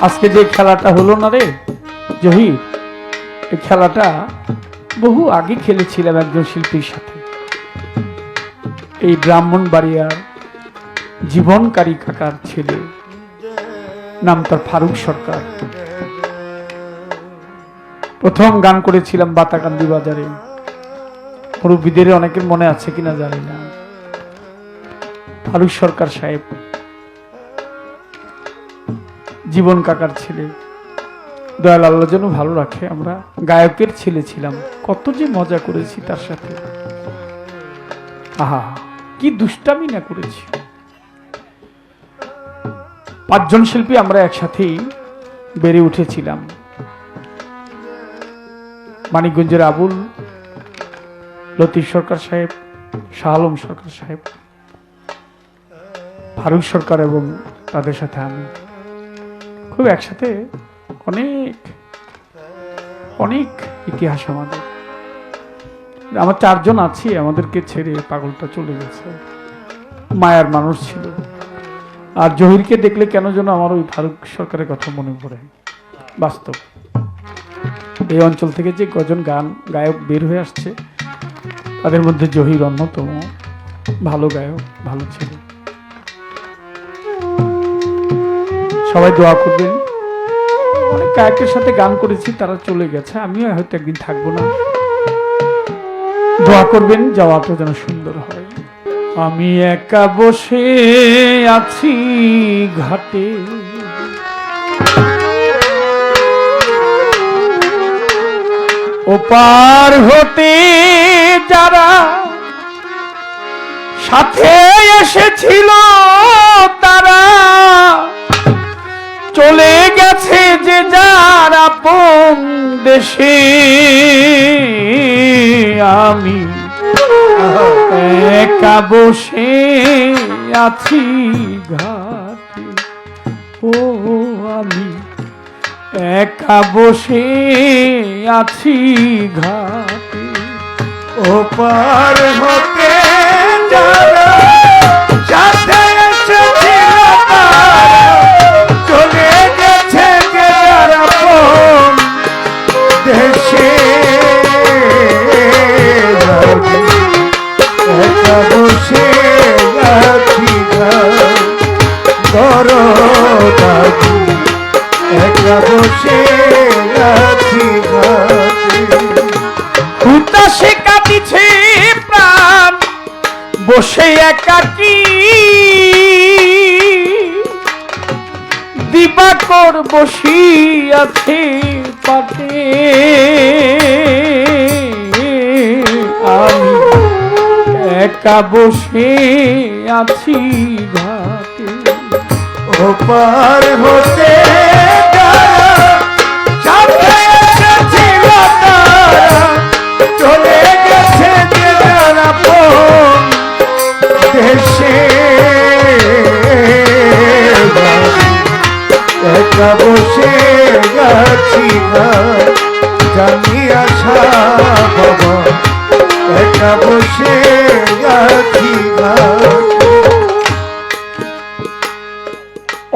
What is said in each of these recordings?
আজকে যে খেলাটা হলো না রে, জহির, এই খেলাটা বহু আগে খেলেছিলাম একজন শিল্পীর সাথে। এই ব্রাহ্মণবাড়িয়ার জীবনকারী কাকার ছেলে, নাম তার ফারুক সরকার। প্রথম গান করেছিলাম বাতাকান্দি বাজারে। মুরব্বীদের অনেকের মনে আছে কিনা জানি না। ফারুক সরকার সাহেব জীবন কাকার ছেলে। দয়াল আল্লাহ যেন ভালো রাখে। আমরা গায়কের ছেলে ছিলাম। কত যে মজা করেছি তার সাথে। আহা, কি দুষ্টামি না করেছি। পাঁচজন শিল্পী আমরা একসাথেই বেড়ে উঠেছিলাম। মানিকগঞ্জের আবুল, লতিফ সরকার সাহেব, শাহ আলম সরকার সাহেব, ফারুক সরকার এবং তাদের সাথে আমি। খুব একসাথে অনেক অনেক ইতিহাস আমাদের। আমার চারজন আছি, আমাদেরকে ছেড়ে পাগলটা চলে গেছে। মায়ার মানুষ ছিল। আর জহিরকে দেখলে কেন যেন আমার ওই ফারুক সরকারের কথা মনে পড়ে। বাস্তব। এই অঞ্চল থেকে যে কজন গান গায়ক বের হয়ে আসছে, তাদের মধ্যে জহির অন্যতম। ভালো গায়ক, ভালো ছিল। সবাই দোয়া করবেন। অনেক গায়কের সাথে গান করেছি, তারা চলে গেছে। আমিও হয়তো একদিন থাকব না। দোয়া করবেন, যাওয়াটা যেন সুন্দর হয়। আমি একা বসে আছি ঘাটে। ওপার হতে যারা সাথে এসেছিল তারা চলে গেছে যে যার আপন দেশে। আমি একা বসে আছি ঘাটে। ও, আমি একা বসে আছি ঘাটে। ওপার হতে বসে একাকি দিবাকর বসিয়াছে পাটে আমি একা বসে আছি ঘাটে। ওপার হতে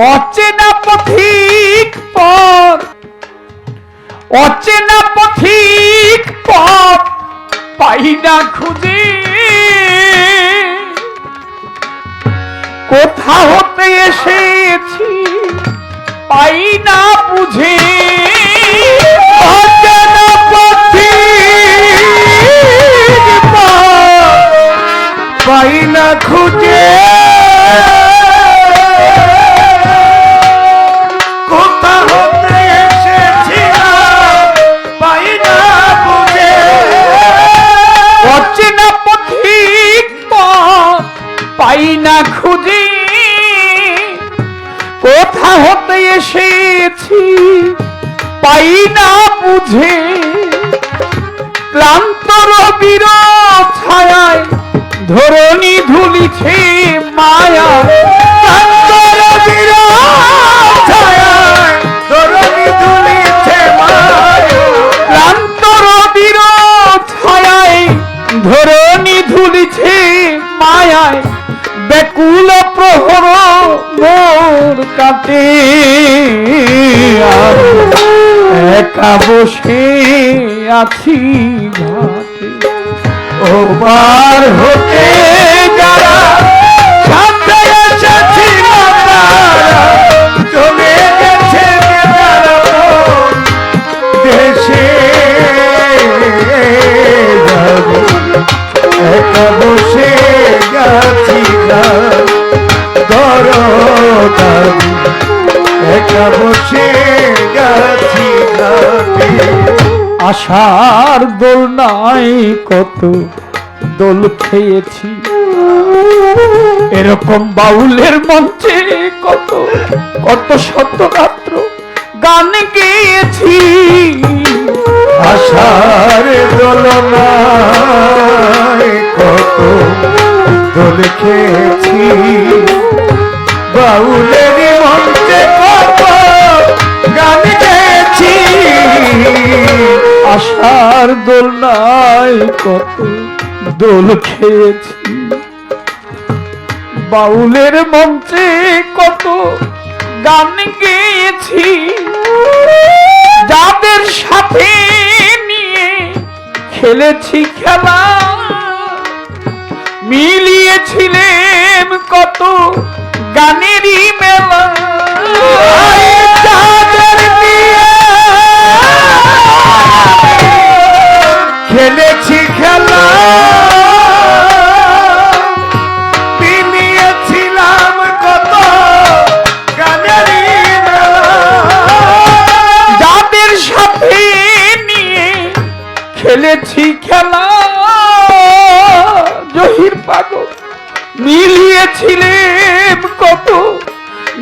অচেনা পথিক পথ। অচেনা পথিক পথ পাই না খুঁজে। কোথা হতে এসেছি, পাই না বুঝে। এসেছি, পাই না বুঝে। ক্লান্ত রবির ছায়ায় ধরণী ধুলিছে মায়া। ক্লান্ত রবির ধরণী ধুলিছে মায়ায়। ব্যাকুল প্রহর মোর কাটে। একা বসে আছি ঘাটে। ওবার হতে আশার দোল নাই কত দোল খেয়েছি। এরকম বাউলের মঞ্চে কত কত শত রাত্র গান গেয়েছি। আশার দোলনায় কত দোল খেয়েছি। বাউলের মঞ্চে আশার দোল নাই কত দোল খেয়েছি। বাউলের মঞ্চে কত গান গেয়েছি। যাদের সাথে নিয়ে খেলেছি খেলা, মিলিয়েছিলেন কত গানেরই মেলা।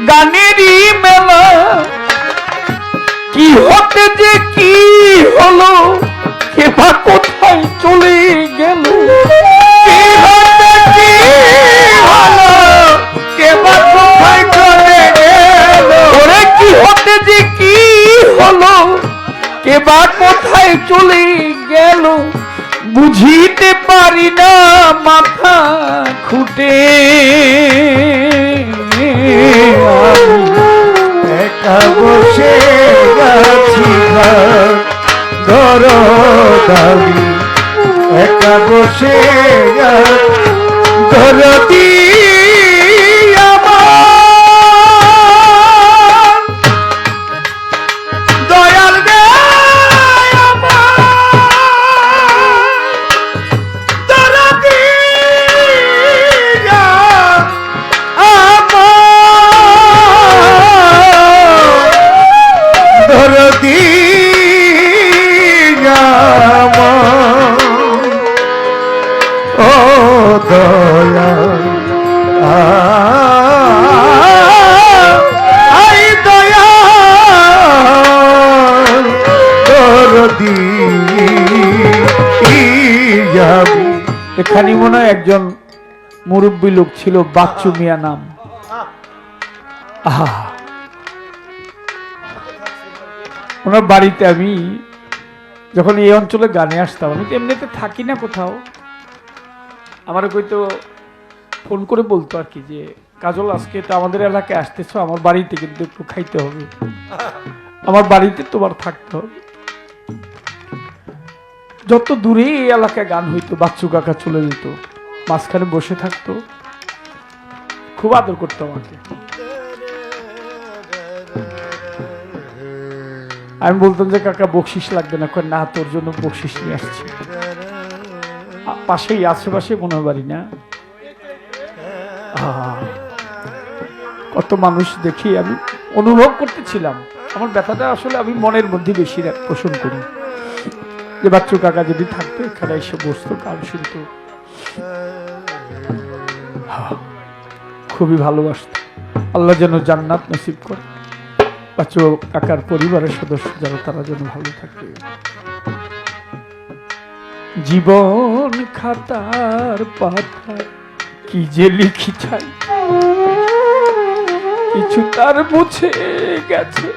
গানেরই মেলা। কি হতে যে কি হলো? বা কোথায় চলে গেল? কি হতে কি হলো? কে বা কোথায় চলে গেল? ওরে কি হতে যে কি হলো? কে বা কোথায় চলে গেল? বুঝিতে পারি না মাথা খুঁটে। একা বসে গেছি দরদারি একা বসে দরদি। এখানে মনে একজন মুরব্বী লোক ছিল, বাচ্চু মিয়া নাম। ওনার বাড়িতে আমি যখন এই অঞ্চলে গানে আসতাম, আমি তো এমনিতে থাকি না কোথাও। আমার কইতো, ফোন করে বলতো আর কি যে, কাজল, আজকে তো আমাদের এলাকায় আসতেছো, আমার বাড়িতে কিন্তু একটু খাইতে হবে। আমার বাড়িতে তোমার থাকতে হবে। যত দূরে এই এলাকায় গান হইতো, বাচ্চু কাকা চলে যেত, মাঝখানে বসে থাকতো, খুব আদর করতো আমাকে। আমি বলতাম যে, কাকা, বকশিস লাগবে না। না, তোর জন্য বকশিস নিয়ে আসছি। পাশেই, আশেপাশে মনে বাড়ি না? কত মানুষ দেখি আমি অনুভব করতেছিলাম। আমার ব্যথাটা আসলে আমি মনের মধ্যে বেশি পোষণ করি। যে বাচ্চু কাকা যদি থাকতো এখানে এসে বসতো গান শুনতো। হা, খুবই ভালোবাসত। আল্লাহ যেন জান্নাত নসিব করে। বাচ্চু কাকার পরিবারের সদস্য যারা তারা যেন ভালো থাকে। জীবন খাতার পাতা কি যে লিখি চাই কিছু তার মুছে গেছে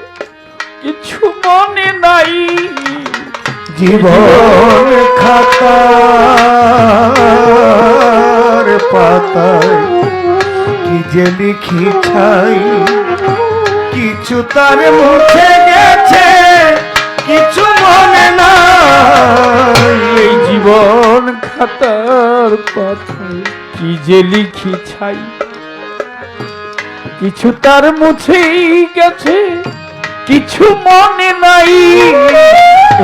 কিছু মনে নাই। জীবন খাতার পাতায় কি যে লিখি ছাই? কিছু তার মুছে গেছে, কিছু মনে না এই জীবন খাতার পাতায় কি যে লিখি ছাই? কিছু তার মুছেই গেছে, কিছু মনে নাই।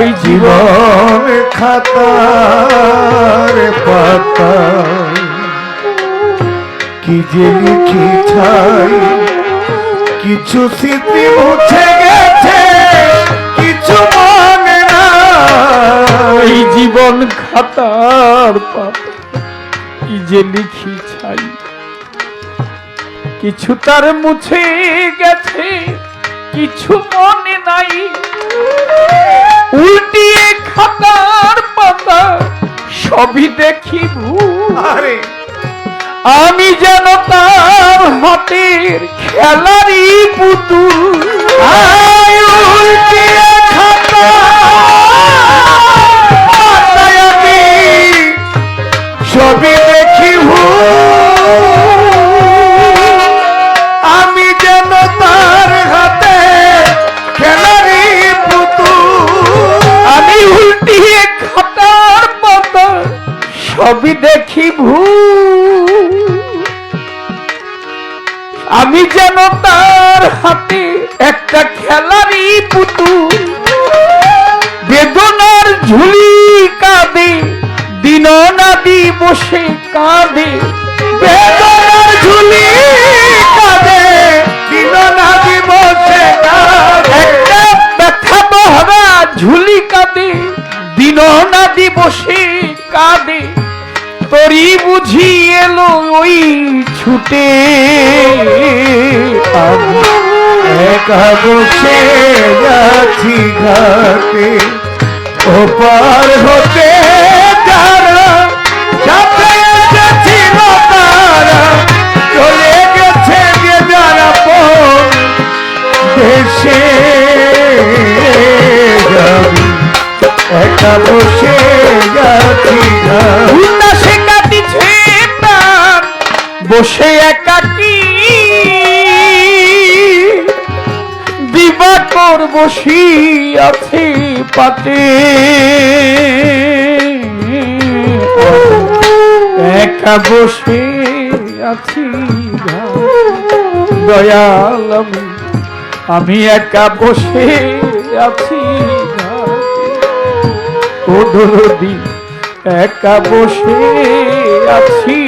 এই জীবন খাতার পাতায় কি যে লিখি ছাই, কিছু স্মৃতি মুছে গেছে, কিছু মনে নাই। জীবন খাতার পাতা কি যে লিখি ছাই, কিছু তার মুছে গেছে। কিছু মনে নাই। উল্টিয়ে খাতার পাতা সবই দেখি আরে। আমি যেন তার হাতের খেলারই পুতুল। উল্টিয়ে আমি যেন তার হাতে একটা খেলারই পুতুল বেদনার ঝুলি কাঁদে দিন নাদি বসে কাঁদে বেদনার ঝুলি কাঁদে দিন না দিবসে কাঁদে। একটা ব্যথা বহরা ঝুলি কাঁদে দিন না দিবসে কাঁদে তরি বুঝি এলো ওই ছুটে। একা বসে যাচ্ছি ঘাটে। ওপার হতে যারা চলে বসে বসে একাকি। দিবাকর বসি আছে পাতে। একা বসে আছি। দয়াল আমি একা বসে আছি একা বসে আছি